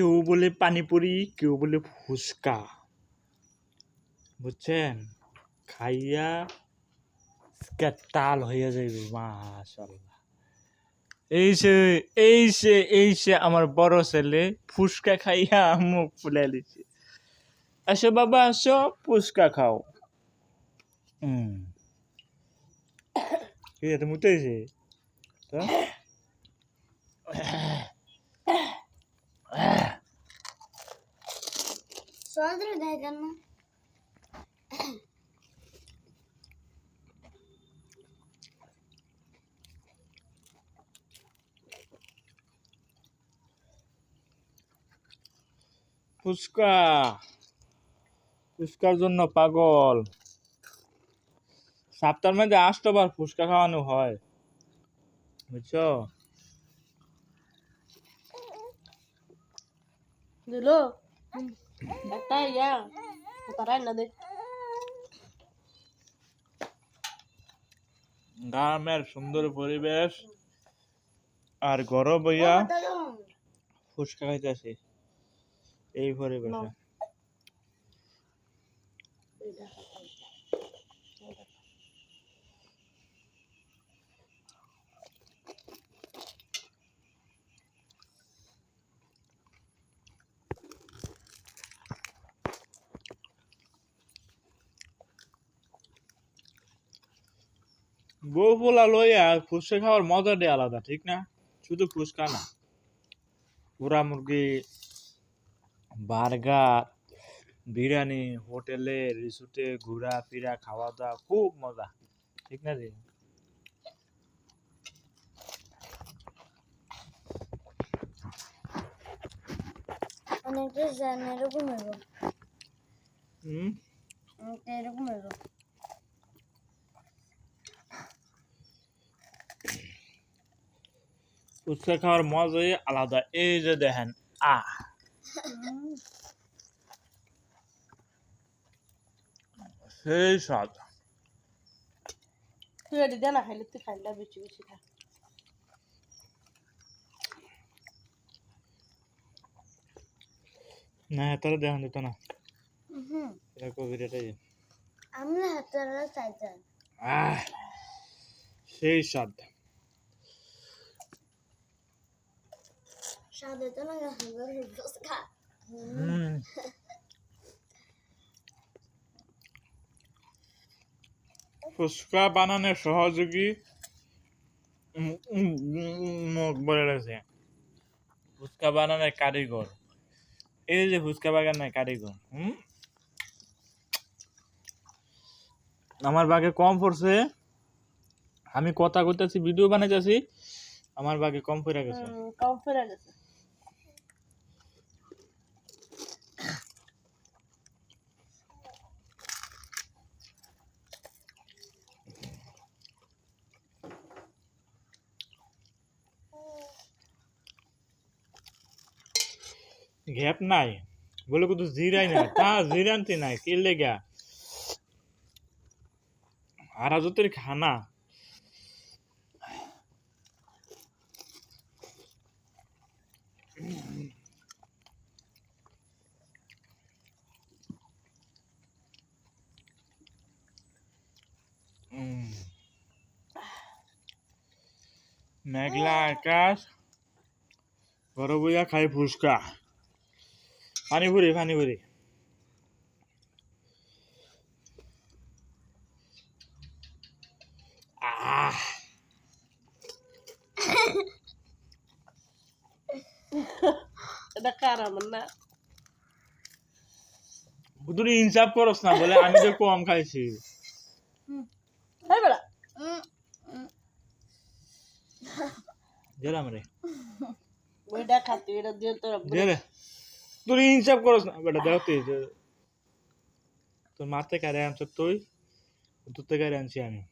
কেউ বলে পানিপুরি, কেউ বলে ফুচকা। বুঝছেন? খাইয়া তাল হইয়া যাইবে মাশাল্লাহ এই সে এই সে এই সে আমার বড় ছেলে, ফুচকা খাইয়া মুখ ফুলে দিছে। আসো বাবা, আসো, ফুচকা খাও। হুম মুতেছে তো? দেখেন না ফুচকা। ফুচকার জন্য পাগল। সপ্তাহের মধ্যে আষ্টবার ফুচকা খাওয়ানো হয়। বুঝছ? দিল? একটা ইয়া না গ্রামের সুন্দর পরিবেশ আর গরম বইয়া ফুচকা খাইতেছি। এই পরিবেশে। বউ পোলা লইয়া ফুচকা খাওয়ার মজাটাই আলাদা ঠিক না? শুধু ফুচকা না। পুরা মুরগি বার্গার বিরিয়ানি হোটেলে রিসোর্টে ঘোরা ফিরা খাওয়া দাওয়া খুব মজা ঠিক না জি? অনেকটা জান এরকম হইব। হুম? অনেকটা এরকম ফুচকা খাওয়ার মজাই আলাদা এই যে দেখেন আহ সেই স্বাদ। তুই এটি না খাইলে তুই খাইলে বেশি বেশি খা। না তারা দেখেন দিত না। এটা কোভিড এটাই আমরা হাতারা চাইতাম। আহ সেই স্বাদ। ফুচকা বানানোর সহযোগী বলে রয়েছে ফুচকা বানানোর কারিগর। এই যে ফুচকা বাগানের কারিগর হুম? আমার বাগে কম পড়ছে। আমি কথা কইতাছি ভিডিও বানাইতেছি। আমার বাগে কম পড়ে গেছে। কম ফেরা গেছে। গ্যাপ নাই। বলে কত জিরাই না তা জিরানতি নাই, কি লেগা? আর আজতের খানা। মেঘলা আকাশ বড় খাই ফুচকা। পানিপুরি পানিপুরি। এটা কার আমার না তুই ইনসাফ করস না বলে আমি তো কম খাইছি। গেলাম রে। ওইটা খাতি এটা দিয়ে তোর তুই ইনসাফ করস না। বেটা, দেখ তুই তোর মারতে কারে আনছ, তুই, তোর থেকে আনছি আমি।